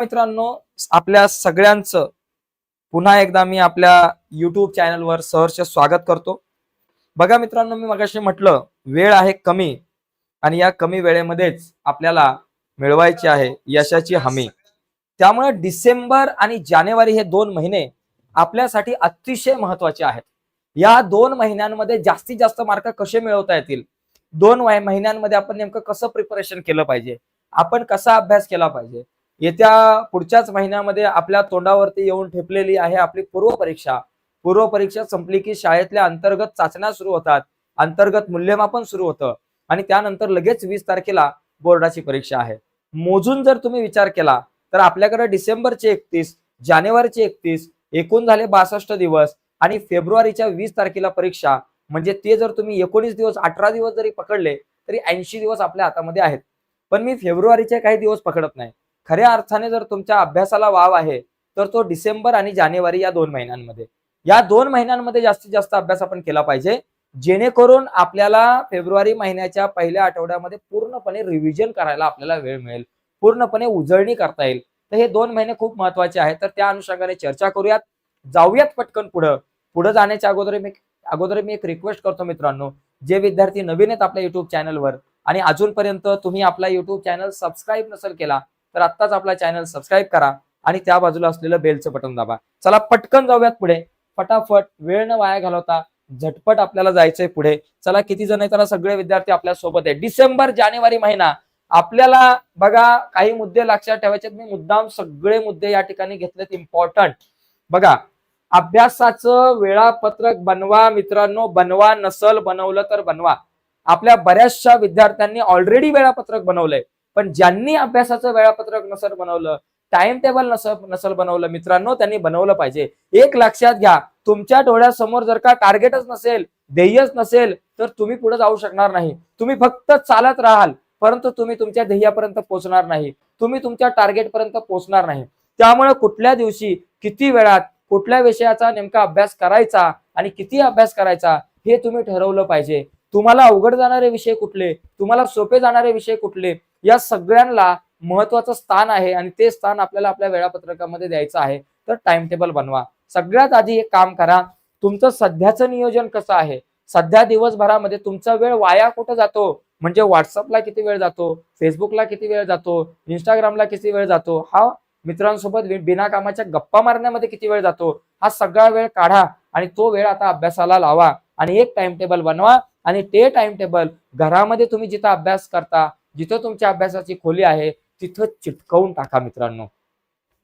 मित्रांनो आपल्या सगळ्यांचं पुन्हा एकदा मी आपल्या युट्यूब चॅनलवर सहर्ष स्वागत करतो. बघा मित्रांनो मी मगाशी म्हटलं वेळ आहे कमी आणि या कमी वेळेमध्येच आपल्याला मिळवायची आहे यशाची हमी. त्यामुळे डिसेंबर आणि जानेवारी हे दोन महिने आपल्यासाठी अतिशय महत्त्वाचे आहेत. या दोन महिन्यांमध्ये जास्तीत जास्त मार्क कसे मिळवता येतील? दोन महिन्यांमध्ये आपण नेमकं कसं प्रिपरेशन केलं पाहिजे? आपण कसा अभ्यास केला पाहिजे? येत्या पुढच्याच महिन्यामध्ये आपल्या तोंडावरती येऊन ठेपलेली आहे आपली पूर्व परीक्षा. पूर्व परीक्षा संपली की शाळेतल्या अंतर्गत चाचण्या सुरू होतात. अंतर्गत मूल्यमापन सुरू होतं. आणि त्यानंतर लगेच वीस तारखेला बोर्डाची परीक्षा आहे. मोजून जर तुम्ही विचार केला तर आपल्याकडे डिसेंबरचे एकतीस जानेवारीचे एकतीस एकूण झाले बासष्ट दिवस आणि फेब्रुवारीच्या वीस तारखेला परीक्षा. म्हणजे ते जर तुम्ही एकोणीस दिवस अठरा दिवस जरी पकडले तरी ऐंशी दिवस आपल्या हातामध्ये आहेत. पण मी फेब्रुवारीचे काही दिवस पकडत नाही. खऱ्या अर्थाने जर तुमच्या अभ्यासाला वाव आहे तर तो डिसेंबर आणि जानेवारी या दोन महिन्यांमध्ये. या दोन महिन्यांमध्ये जास्तीत जास्त अभ्यास आपण केला पाहिजे जेणेकरून आपल्याला फेब्रुवारी महिन्याच्या पहिल्या आठवड्यामध्ये पूर्णपणे रिव्हिजन करायला आपल्याला वेळ मिळेल पूर्णपणे उजळणी करता येईल. तर हे दोन महिने खूप महत्त्वाचे आहेत. तर त्या अनुषंगाने चर्चा करूयात. जाऊयात पटकन पुढं. पुढे जाण्याच्या अगोदर मी अगोदर मी एक रिक्वेस्ट करतो मित्रांनो. जे विद्यार्थी नवीन आहेत आपल्या युट्यूब चॅनलवर आणि अजूनपर्यंत तुम्ही आपला युट्यूब चॅनल सबस्क्राईब नसेल केला तर आत्ताच आपला चॅनल सबस्क्राईब करा आणि त्या बाजूला असलेलं बेलचं बटन दाबा. चला पटकन जाऊयात पुढे. फटाफट वेळ न वाया घालवता झटपट आपल्याला जायचंय पुढे. चला किती जण आहे त्याला सगळे विद्यार्थी आपल्यासोबत आहे डिसेंबर जानेवारी महिना. आपल्याला बघा काही मुद्दे लक्षात ठेवायचे मी मुद्दाम सगळे मुद्दे या ठिकाणी घेतलेत इम्पॉर्टंट बघा अभ्यासाचं वेळापत्रक बनवा मित्रांनो. बनवा नसल बनवलं तर बनवा. आपल्या बऱ्याचशा विद्यार्थ्यांनी ऑलरेडी वेळापत्रक बनवलंय. पण ज्यांनी अभ्यासाचं वेळापत्रक नसल बनवलं टाइम टेबल नसल नसल बनवलं मित्रांनो त्यांनी बनवलं पाहिजे. एक लक्षात घ्या तुमच्या डोळ्यासमोर जर का टार्गेटच नसेल ध्येयच नसेल तर तुम्ही पुढे जाऊ शकणार नाही. तुम्ही फक्त चालत राहाल परंतु तुम्ही तुमच्या ध्येयापर्यंत पोहोचणार नाही. तुम्ही तुमच्या टार्गेट पर्यंत पोहोचणार नाही. त्यामुळे कुठल्या दिवशी किती वेळात कुठल्या विषयाचा नेमका अभ्यास करायचा आणि किती अभ्यास करायचा हे तुम्ही ठरवलं पाहिजे. तुम्हाला अवघड जाणारे विषय कुठले? तुम्हाला सोपे जाणारे विषय कुठले? या सगळ्यांना महत्वाचं स्थान आहे आणि ते स्थान आपल्याला आपल्या वेळापत्रकामध्ये द्यायचं आहे. तर टाइम टेबल बनवा. सगळ्यात आधी एक काम करा. तुमचं सध्याचं नियोजन कसं आहे? सध्या दिवसभरामध्ये तुमचा वेळ वाया कुठं जातो? म्हणजे व्हॉट्सअपला किती वेळ जातो? फेसबुकला किती वेळ जातो? इंस्टाग्रामला किती वेळ जातो? हा मित्रांसोबत बिनाकामाच्या बिना कामाच्या गप्पा मारण्यामध्ये किती वेळ जातो? हा सगळा वेळ काढा आणि तो वेळ आता अभ्यासाला लावा. आणि एक टाइम टेबल बनवा आणि ते टाइम टेबल घरामध्ये तुम्ही जिथं अभ्यास करता जिथं तुमच्या अभ्यासाची खोली आहे तिथं चिटकवून टाका मित्रांनो.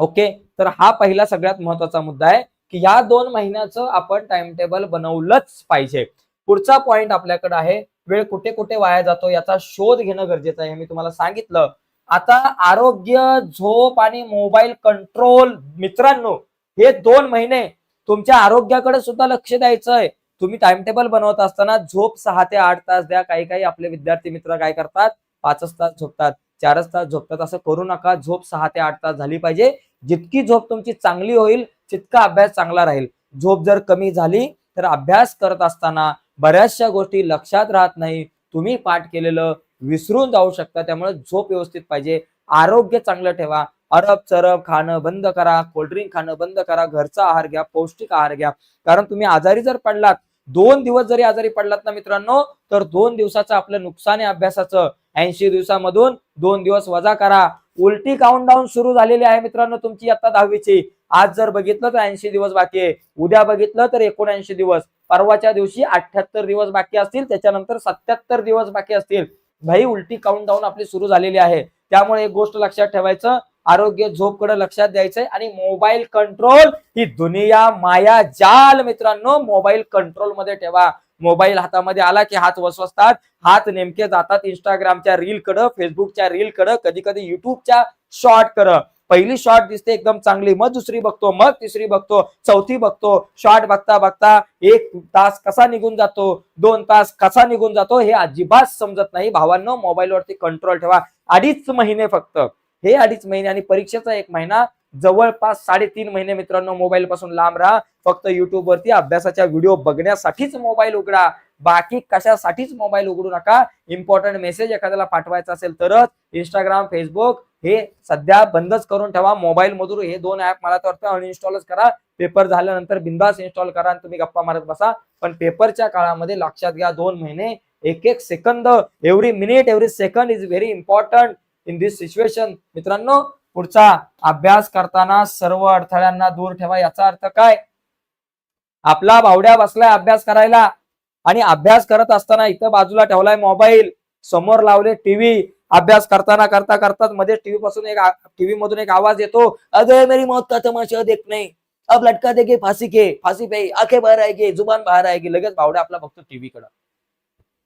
ओके तर हा पहिला सगळ्यात महत्त्वाचा मुद्दा आहे की या दोन महिन्याचं आपण टाइम टेबल बनवलंच पाहिजे. पुढचा पॉइंट आपल्याकडे आहे वेळ कुठे कुठे वाया जातो याचा शोध घेणं गरजेचं आहे. मी तुम्हाला सांगितलं. आता आरोग्य झोप आणि मोबाईल कंट्रोल मित्रांनो हे दोन महिने तुमच्या आरोग्याकडे सुद्धा लक्ष द्यायचं आहे. तुम्ही टाइम टेबल बनवत असताना झोप सहा ते आठ तास द्या. काही काही आपले विद्यार्थी मित्र काय करतात पाचच तास झोपतात चारच तास झोपतात. असं करू नका. झोप सहा ते आठ तास झाली पाहिजे. जितकी झोप तुमची चांगली होईल तितका अभ्यास चांगला राहील. झोप जर कमी झाली तर अभ्यास करत असताना बऱ्याचशा गोष्टी लक्षात राहत नाही. तुम्ही पाठ केलेलं विसरून जाऊ शकता. त्यामुळे झोप व्यवस्थित पाहिजे. आरोग्य चांगलं ठेवा. अरब चरब खाणं बंद करा. कोल्ड्रिंक खाणं बंद करा. घरचा आहार घ्या. पौष्टिक आहार घ्या. कारण तुम्ही आजारी जर पडलात दोन दिवस जरी आजारी पडलात ना मित्रांनो तर दोन दिवसाचं आपलं नुकसान आहे अभ्यासाचं ऐंशी दिवसामधून दोन दिवस वजा करा. उलटी काउंट डाऊन सुरू झालेली आहे मित्रांनो तुमची आता दहावीची. आज जर बघितलं तर ऐंशी दिवस बाकी आहे. उद्या बघितलं तर एकोणऐंशी दिवस. परवाच्या दिवशी अठ्याहत्तर दिवस बाकी असतील त्याच्यानंतर सत्याहत्तर दिवस बाकी असतील. भाई उलटी काउंट डाऊन आपली सुरू झालेली आहे. त्यामुळे एक गोष्ट लक्षात ठेवायचं आरोग्य झोपकडे लक्षात द्यायचंय आणि मोबाईल कंट्रोल ही दुनिया माया जाल मित्रांनो. मोबाईल कंट्रोलमध्ये ठेवा. मोबाईल हातामध्ये आला की हात वसवसतात हात नेमके जातात इंस्टाग्रामच्या रील कडं फेसबुकच्या रील कडं कधी कधी युट्यूबच्या शॉर्ट कडं. पहिली शॉर्ट दिसते एकदम चांगली मग दुसरी बघतो मग तिसरी बघतो चौथी बघतो. शॉर्ट बघता बघता एक तास कसा निघून जातो? दोन तास कसा निघून जातो? हे अजिबात समजत नाही. भावांनो मोबाईलवरती कंट्रोल ठेवा. अडीच महिने फक्त. हे अडीच महिने आणि परीक्षेचा एक महिना. जवळपास साडेतीन महिने मित्रांनो मोबाईल पासून लांब राहा. फक्त युट्यूब वरती अभ्यासाच्या व्हिडिओ बघण्यासाठीच मोबाईल उघडा. बाकी कशासाठीच मोबाईल उघडू नका. इम्पॉर्टंट मेसेज एखाद्याला पाठवायचा असेल तरच इंस्टाग्राम फेसबुक हे सध्या बंदच करून ठेवा. मोबाईल मधून हे दोन ऍप मला तर वाटतं अनइन्स्टॉलच करा. पेपर झाल्यानंतर बिंदास इन्स्टॉल करा आणि तुम्ही गप्पा मारत बसा. पण पेपरच्या काळामध्ये लक्षात घ्या दोन महिने एक एक second every minute every second is very important in this situation मित्रांनो पुढचा अभ्यास करताना सर्व अडथळ्यांना दूर ठेवा. याचा अर्थ काय? आपला बावड्या बसलाय अभ्यास करायला आणि अभ्यास करत असताना इथं बाजूला ठेवलाय मोबाईल. समोर लावले टीव्ही अभ्यास करताना करता करताच मध्ये टीव्ही पासून एक टीव्ही मधून एक आवाज येतो. अगे मेरी मौत का तमाशा देख नाही. अब लटका देगे फासी के. फासी पे आखे बाहेर आहे आएगी जुबान बाहेर आहे की लगेच भावड्या आपला बघतो टीव्ही कडे.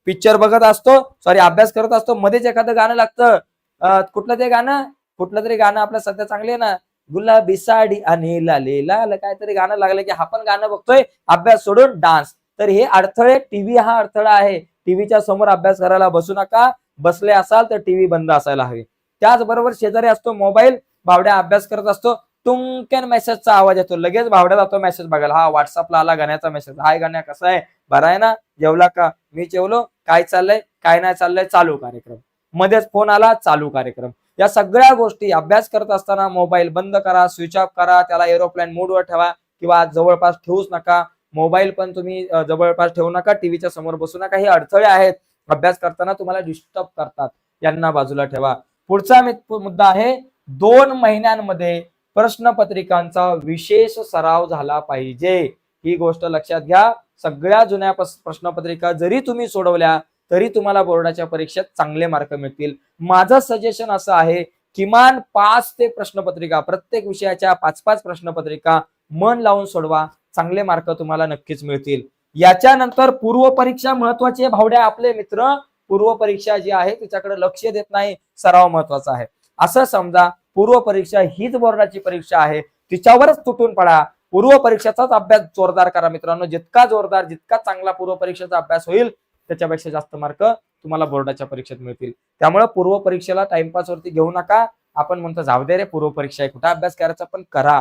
पिक्चर बघत असतो. सॉरी अभ्यास करत असतो. मध्येच एखादं गाणं लागतं. कुठलं ते गाणं? कुठलं तरी गाणं आपलं सध्या चांगले ना? गुलाबी साडी आणि लालेला काहीतरी गाणं लागलं की आपण गाणं बघतोय. अभ्यास सोडून डान्स तर हे अडथळे टीव्ही हा अडथळा आहे. टीव्हीच्या समोर अभ्यास करायला बसू नका. बसले असाल तर टीव्ही बंद असायला हवे. त्याचबरोबर शेजारी असतो मोबाईल भावड्या अभ्यास करत असतो. टुंकन मेसेजचा आवाज येतो. लगेच भावड्या जातो मेसेज बघायला. हा व्हॉट्सअपला आला गाण्याचा मेसेज हाय गाण्या कसा आहे? बरा आहे ना? जेवला का? मी जेवलो. काय चाललंय? काय नाही चाललंय? चालू कार्यक्रम. मध्येच फोन आला चालू कार्यक्रम. या सगळ्या गोष्टी अभ्यास करत असताना मोबाईल बंद करा स्विच ऑफ करा त्याला एरोप्लेन मोडवर ठेवा किंवा जवळपास ठेवूच नका. मोबाईल पण तुम्ही जवळपास ठेवू नका टीव्हीच्या समोर बसू नका. हे अडथळे आहेत. अभ्यास करताना तुम्हाला डिस्टर्ब करतात. यांना बाजूला ठेवा. पुढचा मुद्दा आहे. दोन महिन्यांमध्ये प्रश्नपत्रिकांचा विशेष सराव झाला पाहिजे. ही गोष्ट लक्षात घ्या. सगळ्या जुन्या प्रश्नपत्रिका जरी तुम्ही सोडवल्या तरी तुम्हाला बोर्डाच्या परीक्षेत चांगले मार्क मिळतील. माझं सजेशन असं आहे किमान पाच ते प्रश्नपत्रिका प्रत्येक विषयाच्या पाच पाच प्रश्नपत्रिका मन लावून सोडवा. चांगले मार्क तुम्हाला नक्कीच मिळतील. याच्यानंतर पूर्व परीक्षा महत्वाची आहे भावड्या आपले मित्र. पूर्व परीक्षा जी आहे तिच्याकडे लक्ष देत नाही सराव महत्त्वाचा आहे. असं समजा पूर्व परीक्षा हीच बोर्डाची परीक्षा आहे तिच्यावरच तुटून पडा. पूर्व परीक्षेचाच अभ्यास जोरदार करा मित्रांनो. जितका जोरदार जितका चांगला पूर्व परीक्षेचा अभ्यास होईल त्याच्यापेक्षा जास्त मार्क तुम्हाला बोर्डाच्या परीक्षेत मिळतील. त्यामुळे पूर्व परीक्षेला टाइमपास वरती घेऊ नका. आपण म्हणतो जाऊ दे रे पूर्व परीक्षा आहे कुठं अभ्यास करायचा? पण करा.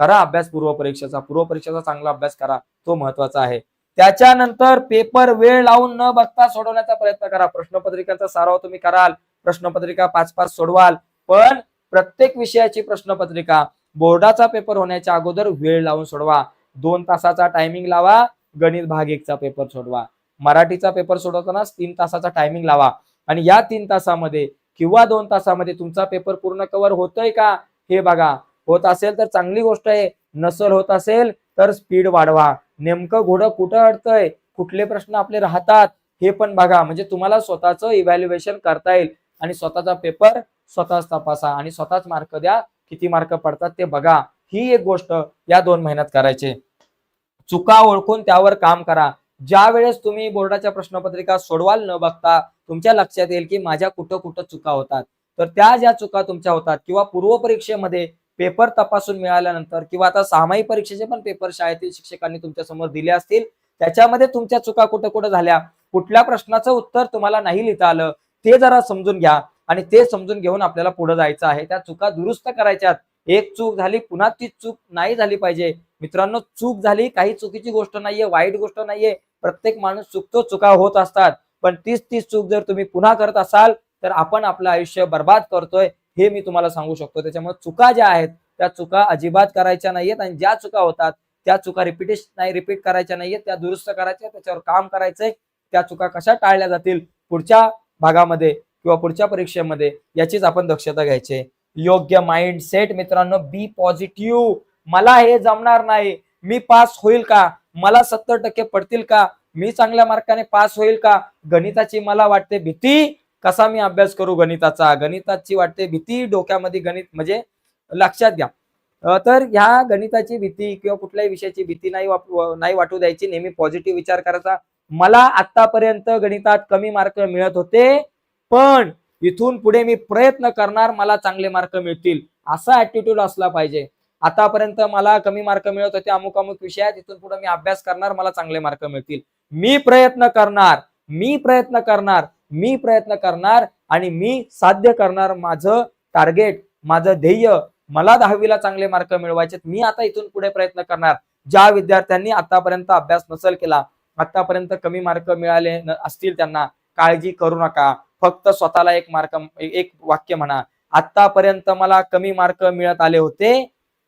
करा अभ्यास पूर्व परीक्षेचा. पूर्व परीक्षेचा चांगला अभ्यास करा. तो महत्त्वाचा आहे. त्याच्यानंतर पेपर वेळ लावून न बघता सोडवण्याचा प्रयत्न करा. प्रश्नपत्रिकांचा सराव तुम्ही कराल. प्रश्नपत्रिका पाच पाच सोडवाल. पण प्रत्येक विषयाची प्रश्नपत्रिका बोर्डाचा पेपर होण्याच्या अगोदर वेळ लावून सोडवा. दोन तासाचा टायमिंग लावा. गणित भाग एकचा पेपर सोडवा. मराठीचा पेपर सोडवताना तीन तासाचा टायमिंग लावा. आणि या तीन तासामध्ये किंवा दोन तासामध्ये तुमचा पेपर पूर्ण कव्हर होतोय का? हे बघा. होत असेल तर चांगली गोष्ट आहे. नसल होत असेल तर स्पीड वाढवा. नेमकं घोडं कुठं अडतंय? कुठले प्रश्न आपले राहतात? हे पण बघा. म्हणजे तुम्हाला स्वतःचं इव्हॅल्युएशन करता येईल. आणि स्वतःचा पेपर स्वतःच तपासा. आणि स्वतःच मार्क द्या. किती मार्क पडतात ते बघा. ही एक गोष्ट या दोन महिन्यात करायचे. चुका ओळखून त्यावर काम करा. ज्या वेळेस तुम्ही बोर्डाच्या प्रश्नपत्रिका सोडवाल न बघता तुमच्या लक्षात येईल की माझ्या कुठं कुठं चुका होतात. तर त्या ज्या चुका तुमच्या होतात किंवा पूर्व परीक्षेमध्ये पेपर तपासून मिळाल्यानंतर किंवा आता सामायिक परीक्षेचे पण पेपर शाळेतील शिक्षकांनी तुमच्यासमोर दिले असतील त्याच्यामध्ये तुमच्या चुका कुठं कुठं झाल्या कुठल्या प्रश्नाचं उत्तर तुम्हाला नाही लिहिता आलं ते जरा समजून घ्या आणि ते समजून घेऊन आपल्याला पुढे जायचं आहे. त्या चुका दुरुस्त करायच्यात. एक चूक झाली पुन्हा ती चूक नाही झाली पाहिजे. मित्रांनो चूक झाली काही चुकीची गोष्ट नाहीये वाईट गोष्ट नाहीये. प्रत्येक माणूस चुकतो चुका होत असतात पण तीच तीच चूक जर तुम्ही पुन्हा करत असाल तर आपण आपलं आयुष्य बर्बाद करतोय हे मी तुम्हाला सांगू शकतो. त्याच्यामुळे चुका ज्या आहेत त्या चुका अजिबात करायच्या नाहीयेत आणि ज्या चुका होतात त्या चुका रिपीटेश नाही रिपीट करायच्या नाहीयेत त्या दुरुस्त करायच्या त्याच्यावर काम करायचंय त्या चुका कशा टाळल्या जातील पुढच्या भागामध्ये किंवा पुढच्या परीक्षेमध्ये याचीच आपण दक्षता घ्यायची योग्य माइंड सेट मित्रांनो बी पॉझिटिव्ह मला हे जमणार नाही. मी पास होईल का? मला सत्तर टक्के पडतील का? मी चांगल्या मार्काने पास होईल का? गणिताची मला वाटते भीती. कसा मी अभ्यास करू गणिताचा? गणिताची वाटते भीती. डोक्यामध्ये गणित म्हणजे लक्षात घ्या. तर ह्या गणिताची भीती किंवा कुठल्याही विषयाची भीती नाही नाही वाटू द्यायची. नेहमी पॉझिटिव्ह विचार करायचा. मला आतापर्यंत गणितात कमी मार्क मिळत होते. पण इथून पुढे मी प्रयत्न करणार मला चांगले मार्क मिळतील. असा ऍटिट्यूड असला पाहिजे. आतापर्यंत मला कमी मार्क मिळत होते अमुक अमुक विषयात इथून पुढे मी अभ्यास करणार मला चांगले मार्क मिळतील. मी प्रयत्न करणार मी प्रयत्न करणार मी प्रयत्न करणार आणि मी साध्य करणार माझं टार्गेट माझं ध्येय मला दहावीला चांगले मार्क मिळवायचे मी आता इथून पुढे प्रयत्न करणार. ज्या विद्यार्थ्यांनी आतापर्यंत अभ्यास नसेल केला आतापर्यंत कमी मार्क मिळाले न- असतील त्यांना काळजी करू नका. फक्त स्वतःला एक मार्क एक वाक्य म्हणा. आतापर्यंत मला कमी मार्क मिळत आले होते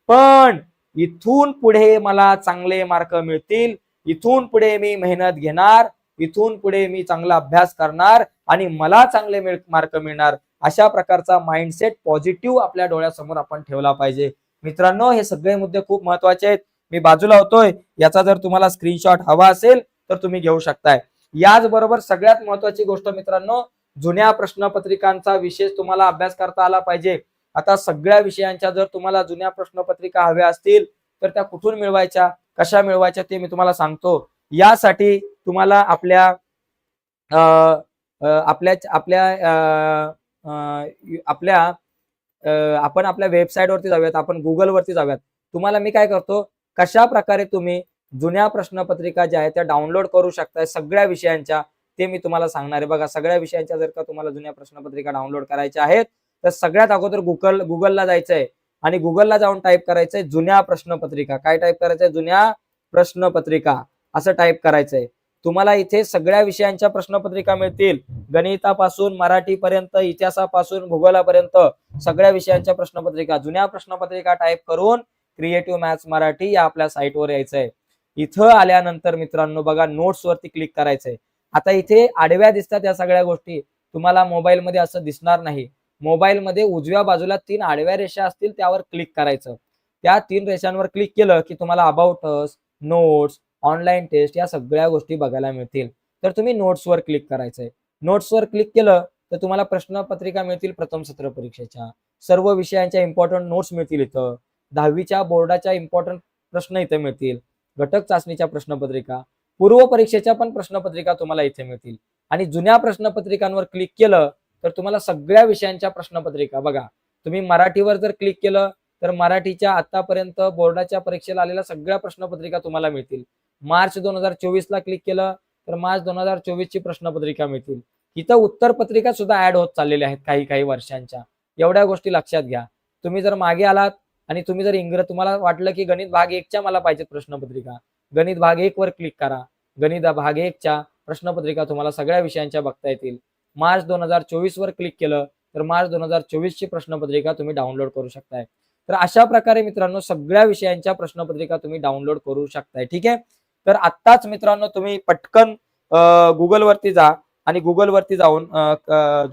पण इथून पुढे मला चांगले मार्क मिळतील. इथून पुढे मी मेहनत घेणार. इथून पुढे मी चांगला अभ्यास करणार आणि मला चांगले मार्क मिळणार. अशा प्रकारचा माइंडसेट पॉझिटिव्ह आपल्या डोळ्यासमोर आपण ठेवला पाहिजे. मित्रांनो हे सगळे मुद्दे खूप महत्त्वाचे आहेत. मी बाजूला होतोय. याचा जर तुम्हाला स्क्रीनशॉट हवा असेल तर तुम्ही घेऊ शकताय. याचबरोबर सगळ्यात महत्वाची गोष्ट मित्रांनो जुन्या प्रश्नपत्रिकांचा विशेष तुम्हाला अभ्यास करता आला पाहिजे. आता सगळ्या विषयांच्या जर तुम्हाला जुन्या प्रश्नपत्रिका हव्या असतील तर त्या कुठून मिळवायच्या कशा मिळवायच्या ते मी तुम्हाला सांगतो. यासाठी तुम्हाला आपल्या आपल्या आपल्या आपल्या आपण आपल्या वेबसाईटवरती जाऊयात आपण गुगलवरती जाऊयात. तुम्हाला मी काय करतो कशा प्रकारे तुम्ही जुन्या प्रश्नपत्रिका ज्या आहेत त्या डाउनलोड करू शकताय सगळ्या विषयांच्या ते मी तुम्हाला सांगणार आहे. बघा सगळ्या विषयांच्या जर का तुम्हाला जुन्या प्रश्नपत्रिका डाउनलोड करायच्या आहेत तर सगळ्यात अगोदर गुगल गुगलला जायचंय. आणि गुगलला जाऊन टाईप करायचंय जुन्या प्रश्नपत्रिका. काय टाईप करायचंय? जुन्या प्रश्नपत्रिका. असं टाईप करायचंय. तुम्हाला इथे सगळ्या विषयांच्या प्रश्नपत्रिका मिळतील. गणितापासून मराठीपर्यंत इतिहासापासून भूगोलापर्यंत सगळ्या विषयांच्या प्रश्नपत्रिका. जुन्या प्रश्नपत्रिका टाईप करून क्रिएटिव्ह मॅथ्स मराठी या आपल्या साईटवर यायचंय. इथं आल्यानंतर मित्रांनो बघा नोट्स वरती क्लिक करायचंय. आता इथे आडव्या दिसतात या सगळ्या गोष्टी. तुम्हाला मोबाईल मध्ये असं दिसणार नाही. मोबाईलमध्ये उजव्या बाजूला तीन आडव्या रेषा असतील त्यावर क्लिक करायचं. त्या तीन रेषांवर क्लिक केलं की तुम्हाला अबाउट नोट्स ऑनलाईन टेस्ट या सगळ्या गोष्टी बघायला मिळतील. तर तुम्ही नोट्सवर क्लिक करायचंय. नोट्सवर क्लिक केलं तर तुम्हाला प्रश्नपत्रिका मिळतील प्रथम सत्र परीक्षेच्या. सर्व विषयांच्या इम्पॉर्टंट नोट्स मिळतील इथं. दहावीच्या बोर्डाच्या इम्पॉर्टंट प्रश्न इथे मिळतील. घटक चाचणीच्या प्रश्नपत्रिका. पूर्व परीक्षेच्या पण प्रश्नपत्रिका तुम्हाला इथे मिळतील. आणि जुन्या प्रश्नपत्रिकांवर क्लिक केलं तर तुम्हाला सगळ्या विषयांच्या प्रश्नपत्रिका बघा तुम्ही मराठीवर जर क्लिक केलं तर मराठीच्या आतापर्यंत बोर्डाच्या परीक्षेला आलेल्या सगळ्या प्रश्नपत्रिका तुम्हाला मिळतील. मार्च दोन हजार चोवीस ला क्लिक केलं तर मार्च दोन हजार चोवीस ची प्रश्नपत्रिका मिळतील. इथं उत्तर पत्रिका सुद्धा ऍड होत चाललेल्या आहेत काही काही वर्षांच्या. एवढ्या गोष्टी लक्षात घ्या. तुम्ही जर मागे आलात आणि तुम्ही जर इंग्रज तुम्हाला वाटलं की गणित भाग एकच्या मला पाहिजेत प्रश्नपत्रिका. गणित भाग एक वर क्लिक करा. गणित भाग एकच्या प्रश्नपत्रिका तुम्हाला सगळ्या विषयांच्या बघता येतील. मार्च दोन हजार चोवीस वर क्लिक केलं तर मार्च दोन हजार चोवीस ची प्रश्नपत्रिका तुम्ही डाउनलोड करू शकताय. तर अशा प्रकारे मित्रांनो सगळ्या विषयांच्या प्रश्नपत्रिका तुम्ही डाउनलोड करू शकताय ठीक आहे? तर आत्ताच मित्रांनो तुम्ही पटकन गुगल वरती जा आणि गुगल वरती जाऊन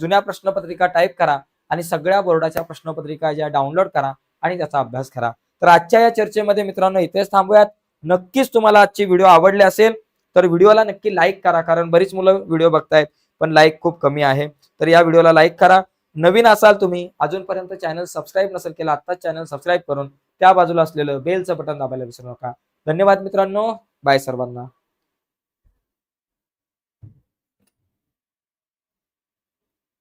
जुन्या प्रश्नपत्रिका टाईप करा आणि सगळ्या बोर्डाच्या प्रश्नपत्रिका ज्या डाउनलोड करा आणि त्याचा अभ्यास करा. तर आजच्या या चर्चेमध्ये मित्रांनो इथेच थांबूयात. नक्कीच तुम्हाला आजची व्हिडिओ आवडली असेल तर व्हिडिओला नक्की लाईक करा कारण बरीच मुलं व्हिडिओ बघतायत. पण लाईक खूप कमी आहे. तर या व्हिडिओला लाईक करा. नवीन असाल तुम्ही अजूनपर्यंत चॅनल सबस्क्राईब नसेल केलं आत्ताच चॅनल सबस्क्राईब करून त्या बाजूला असलेलं बेलचं बटन दाबायला विसरू नका. धन्यवाद मित्रांनो. बाय सर्वांना.